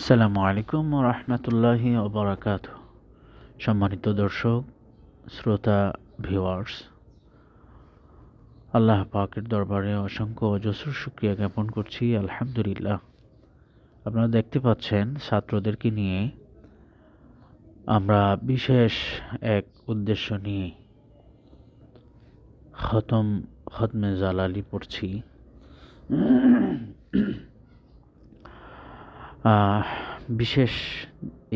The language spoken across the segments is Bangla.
আসসালামু আলাইকুম রহমতুল্লাহি ওবরাকাত। সম্মানিত দর্শক, শ্রোতা ভিউয়ার্স আল্লাহ পাকের দরবারে অসংখ্য অজস্র শুক্রিয়া জ্ঞাপন করছি, আলহামদুলিল্লাহ। আপনারা দেখতে পাচ্ছেন, ছাত্রদেরকে নিয়ে আমরা বিশেষ এক উদ্দেশ্য নিয়ে খতম খতমে জালালি পড়ছি। বিশেষ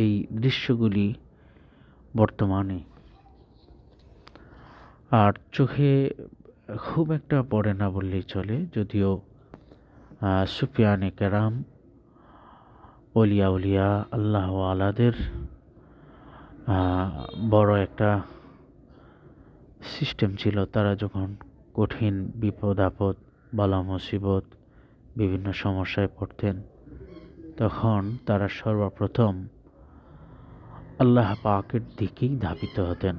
এই দৃশ্যগুলি বর্তমানে। আর চোখে খুব একটা পড়ে না বললেই চলে, যদিও সুফিয়ানে কেরাম, অলিয়া উলিয়া, আল্লাহ আলাদের বড় একটা সিস্টেম ছিল। তারা যখন কঠিন বিপদ আপদ বালা মুসিবত বিভিন্ন সমস্যায় পড়তেন তখন তারা সর্বপ্রথম আল্লাহ পাকের দিকেই ধাবিত হতেন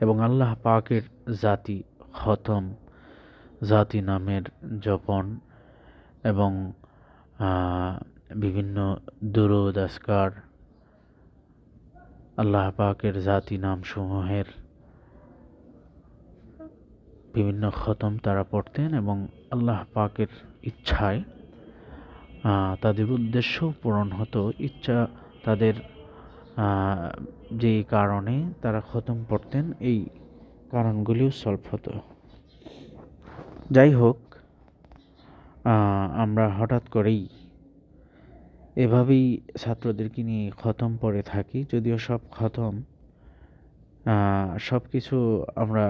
এবং আল্লাহ পাকের জাতি খতম, জাতি নামের জপন এবং বিভিন্ন দুরুদ আসকার আল্লাহ পাকের জাতি নাম সমূহের বিভিন্ন খতম তারা পড়তেন এবং আল্লাহ পাকের ইচ্ছায় তাদের উদ্দেশ্য পূরণ হতো, ইচ্ছা তাদের যে কারণে তারা খতম পড়তেন এই কারণগুলিও সলভ হতো। যাই হোক আমরা হঠাৎ করেই এভাবেই ছাত্রদেরকে নিয়ে খতম পড়ে থাকি, যদিও সব খতম। সব কিছু আমরা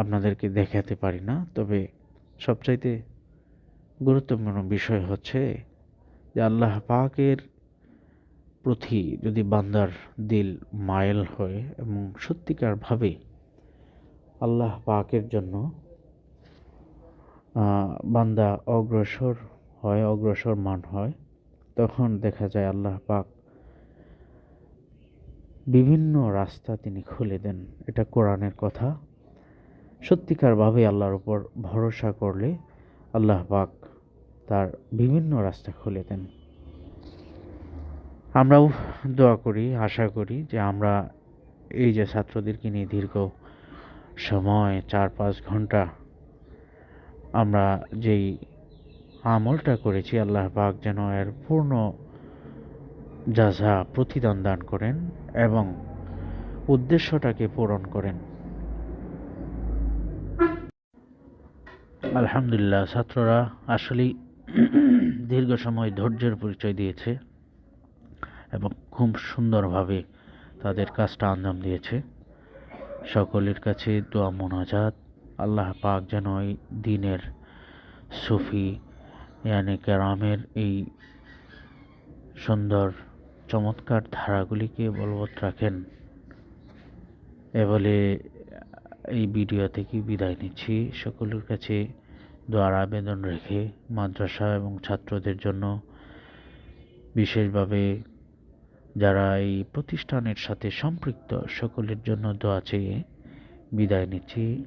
আপনাদেরকে দেখাতে পারি না, তবে সবচাইতে গুরুত্বপূর্ণ বিষয় হচ্ছে যে আল্লাহ পাকের প্রতি যদি বান্দার দিল মায়েল হয় এবং সত্যিকারভাবে আল্লাহ পাকের জন্য বান্দা অগ্রসর হয়, অগ্রসর মান হয়, তখন দেখা যায় আল্লাহ পাক বিভিন্ন রাস্তা তিনি খুলে দেন। এটা কোরআনের কথা। সত্যিকারভাবে আল্লাহর উপর ভরসা করলে আল্লাহ পাক তার বিভিন্ন রাস্তা খুলে দেন। আমরাও দোয়া করি, আশা করি যে আমরা এই যে ছাত্রদেরকে নিয়ে দীর্ঘ সময় চার পাঁচ ঘণ্টা আমরা যেই আমলটা করেছি, আল্লাহ পাক যেন এর পূর্ণ যাঝা প্রতিদান দান করেন এবং উদ্দেশ্যটাকে পূরণ করেন। আলহামদুলিল্লাহ, ছাত্ররা আসলেই দীর্ঘ সময় ধৈর্যের পরিচয় দিয়েছে এবং খুব সুন্দরভাবে তাদের কাজটা আঞ্জাম দিয়েছে। সকলের কাছে দোয়া মোনাজাত। আল্লাহ পাক যেন এই দিনের সুফি, ইয়ানি কেরামের এই সুন্দর, চমৎকার ধারাগুলিকে বলবৎ রাখেন। এ বলে এই ভিডিও থেকে বিদায় নিচ্ছি? সকলের কাছে দোয়ার আবেদন রেখে মাদ্রাসা এবং ছাত্রদের জন্য বিশেষভাবে যারা এই প্রতিষ্ঠানের সাথে সম্পৃক্ত, সকলের জন্য দোয়া চেয়ে বিদায় নিচ্ছি।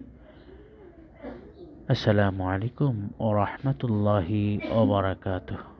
আসসালামু আলাইকুম ও রহমতুল্লাহি ওবরাকাতুহ